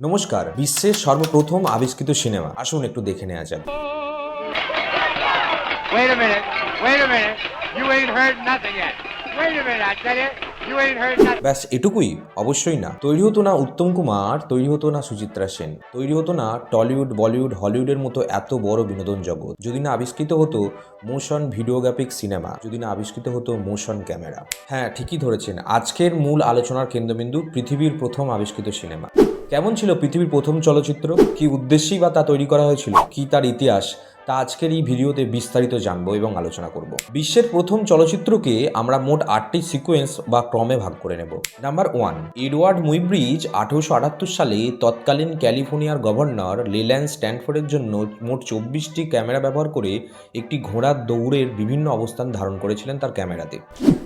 নমস্কার বিশ্বের সর্বপ্রথম আবিষ্কৃত সিনেমা আসুন একটু দেখে নেওয়া যাক Wait a minute. Wait a minute. You ain't heard nothing yet. Wait a minute, I tell you. You ain't heard nothing. ব্যাস এটুকুই অবশ্যই না তৈরি হতো না উত্তম কুমার তৈরি হতো না সুচিত্রা সেন তৈরি হতো না টলিউড বলিউড হলিউডের মতো এত বড় বিনোদন জগৎ যদি না আবিষ্কৃত হতো মোশন ভিডিওগ্রাফিক সিনেমা যদি না আবিষ্কৃত হতো মোশন ক্যামেরা হ্যাঁ ঠিকই ধরেছেন আজকের মূল আলোচনার কেন্দ্রবিন্দু পৃথিবীর প্রথম আবিষ্কৃত সিনেমা কেমন ছিল পৃথিবীর প্রথম চলচ্চিত্র? কি উদ্দেশ্যেই বা তা তৈরি করা হয়েছিল? কি তার ইতিহাস? তা আজকের এই ভিডিওতে বিস্তারিত জানব এবং আলোচনা করব। বিশ্বের প্রথম চলচ্চিত্রকে আমরা মোট আটটি সিকোয়েন্স বা ক্রমে ভাগ করে নেব। নাম্বার ওয়ান, এডওয়ার্ড মুইব্রিজ আঠারোশো আটাত্তর সালে তৎকালীন ক্যালিফোর্নিয়ার গভর্নর লেল্যান্ড স্ট্যানফোর্ডের জন্য মোট চব্বিশটি ক্যামেরা ব্যবহার করে একটি ঘোড়ার দৌড়ের বিভিন্ন অবস্থান ধারণ করেছিলেন তার ক্যামেরাতে।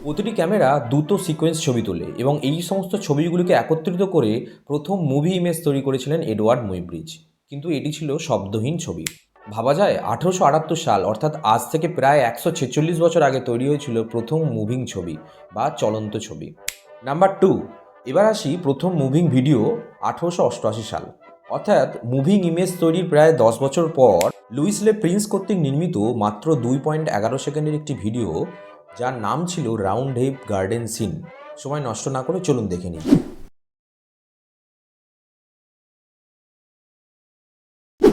প্রতিটি ক্যামেরা দুটো সিকোয়েন্স ছবি তোলে এবং এই সমস্ত ছবিগুলিকে একত্রিত করে প্রথম মুভি ইমেজ তৈরি করেছিলেন এডওয়ার্ড মুইব্রিজ। কিন্তু এটি ছিল শব্দহীন ছবি। ভাবা যায় আঠারোশো আটাত্তর সাল, অর্থাৎ আজ থেকে প্রায় একশো ছেচল্লিশ বছর আগে তৈরি হয়েছিল প্রথম মুভিং ছবি বা চলন্ত ছবি। নাম্বার টু, এবার আসি প্রথম মুভিং ভিডিও আঠারোশো অষ্টআশি সাল। অর্থাৎ মুভিং ইমেজ তৈরির প্রায় দশ বছর পর লুইস লে প্রিন্স কর্তৃক নির্মিত মাত্র দুই পয়েন্ট এগারো সেকেন্ডের একটি ভিডিও, যার নাম ছিল রাউন্ড হেপ গার্ডেন সিন। সময় নষ্ট না করে চলুন দেখে নিই।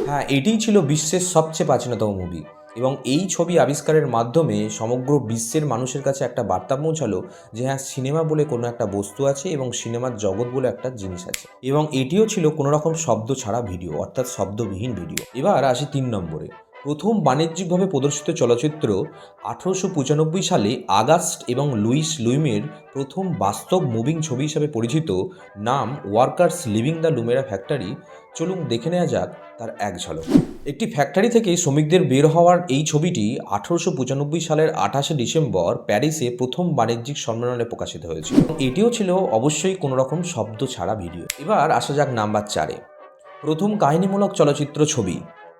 হ্যাঁ এটিই ছিল বিশ্বের সবচেয়ে প্রাচীনতম মুভি এবং এই ছবি আবিষ্কারের মাধ্যমে সমগ্র বিশ্বের মানুষের কাছে একটা বার্তা পৌঁছালো যে হ্যাঁ সিনেমা বলে কোনো একটা বস্তু আছে এবং সিনেমার জগৎ বলে একটা জিনিস আছে। এবং এটিও ছিল কোনো রকম শব্দ ছাড়া ভিডিও অর্থাৎ শব্দবিহীন ভিডিও এবার আসি তিন নম্বরে। প্রথম বাণিজ্যিকভাবে প্রদর্শিত চলচ্চিত্র আঠারোশো পঁচানব্বই সালে আগস্ট এবং লুইস লুইমের প্রথম বাস্তব মুভিং ছবি হিসাবে পরিচিত নাম workers leaving the Lumiere factory. চলুন দেখে নেওয়া যাক তার এক ঝলক। একটি ফ্যাক্টরি থেকে শ্রমিকদের বের হওয়ার এই ছবিটি আঠারোশো পঁচানব্বই সালের আঠাশে ডিসেম্বর প্যারিসে প্রথম বাণিজ্যিক সম্মেলনে প্রকাশিত হয়েছিল। এটিও ছিল অবশ্যই কোনো রকম শব্দ ছাড়া ভিডিও। এবার আসা যাক নাম্বার চারে। প্রথম কাহিনীমূলক চলচ্চিত্র ছবি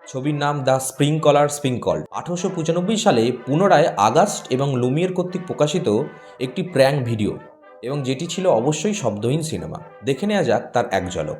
ছবির নাম দ্য স্প্রিং কলার স্প্রিংকল। আঠারোশো পঁচানব্বই সালে পুনরায় আগস্ট এবং লুমিয়ের কর্তৃক প্রকাশিত একটি প্র্যাঙ্ক ভিডিও এবং যেটি ছিল অবশ্যই শব্দহীন সিনেমা। দেখে নেওয়া যাক তার এক ঝলক।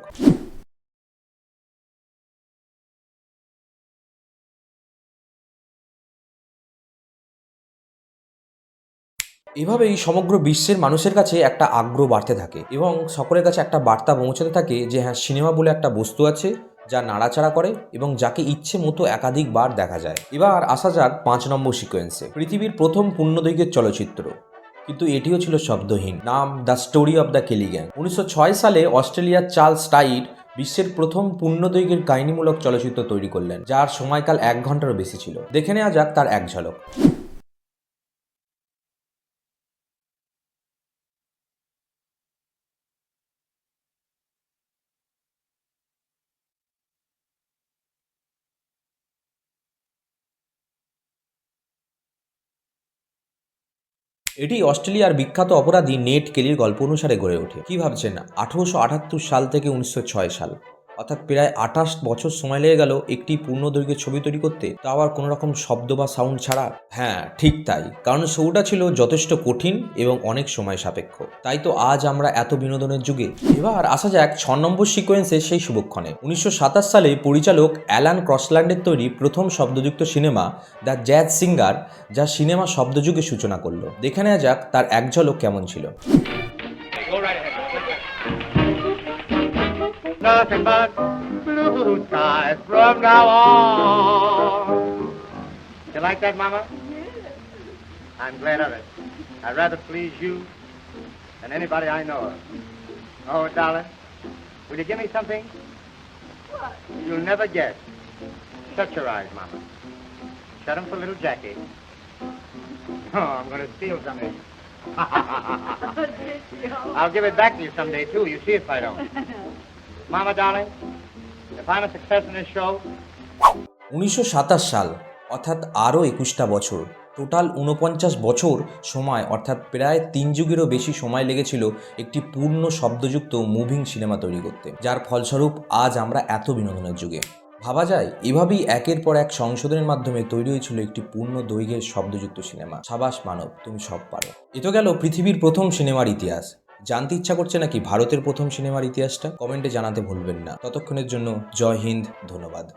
এভাবেই সমগ্র বিশ্বের মানুষের কাছে একটা আগ্রহ বাড়তে থাকে এবং সকলের কাছে একটা বার্তা পৌঁছাতে থাকে যে হ্যাঁ সিনেমা বলে একটা বস্তু আছে যা নাড়াচাড়া করে এবং যাকে ইচ্ছে মতো একাধিকবার দেখা যায়। এবার আসা যাক পাঁচ নম্বর সিকোয়েন্সে পৃথিবীর প্রথম পূর্ণদৈর্ঘ্যের চলচ্চিত্র। কিন্তু এটিও ছিল শব্দহীন। নাম the story of the Kelly gang উনিশশো সালে অস্ট্রেলিয়ার চার্লস টাইড বিশ্বের প্রথম পূর্ণদৈর্ঘ্যের কাহিনীমূলক চলচ্চিত্র তৈরি করলেন, যার সময়কাল এক ঘন্টারও বেশি ছিল। দেখে নেওয়া যাক তার এক ঝলক। এটি অস্ট্রেলিয়ার বিখ্যাত অপরাধী নেট কেলির গল্প অনুসারে গড়ে ওঠে। কি ভাবছেন? আঠারোশো আটাত্তর সাল থেকে উনিশশো ছয় সাল। অর্থাৎ প্রায় আঠাশ বছর সময় লেগে গেল একটি পূর্ণদৈর্ঘ্যের ছবি তৈরি করতে। তা আবার কোনো রকম শব্দ বা সাউন্ড ছাড়া? হ্যাঁ ঠিক তাই। কারণ শোটা ছিল যথেষ্ট কঠিন এবং অনেক সময় সাপেক্ষ। তাই তো আজ আমরা এত বিনোদনের যুগে। এবার আসা যাক ছ নম্বর সিকোয়েন্সে সেই শুভক্ষণে। উনিশশো সাতাশ সালে পরিচালক অ্যালান ক্রসল্যান্ডের তৈরি প্রথম শব্দযুক্ত সিনেমা দ্য জ্যাজ সিঙ্গার, যা সিনেমা শব্দযুগে সূচনা করল। দেখে নেওয়া যাক তার এক ঝলক কেমন ছিল। Nothing but blue skies from now on. You like that, Mama? Yes. I'm glad of it. I'd rather please you than anybody I know of. Oh, darling, will you give me something? What? You'll never guess. Shut your eyes, Mama. Shut them for little Jackie. Oh, I'm going to steal something. I'll give it back to you someday, too. You see if I don't. Mama, darling, উনিশশো সাল অর্থাৎ আরও একুশটা বছর। Total উনপঞ্চাশ বছর সময় অর্থাৎ প্রায় তিন যুগেরও বেশি সময় লেগেছিল একটি পূর্ণ শব্দযুক্ত মুভিং সিনেমা তৈরি করতে। যার ফলস্বরূপ আজ আমরা এত বিনোদনের যুগে। ভাবা যায় এভাবেই একের পর এক সংশোধনের মাধ্যমে তৈরি হয়েছিল একটি পূর্ণ দৈর্ঘ্যের শব্দযুক্ত সিনেমা সাবাস মানব তুমি সব পারো। এ তো গেল পৃথিবীর প্রথম সিনেমার ইতিহাস। জানতে ইচ্ছা করছে নাকি ভারতের প্রথম সিনেমার ইতিহাসটা? কমেন্টে জানাতে ভুলবেন না। ততক্ষণের জন্য জয় হিন্দ, ধন্যবাদ।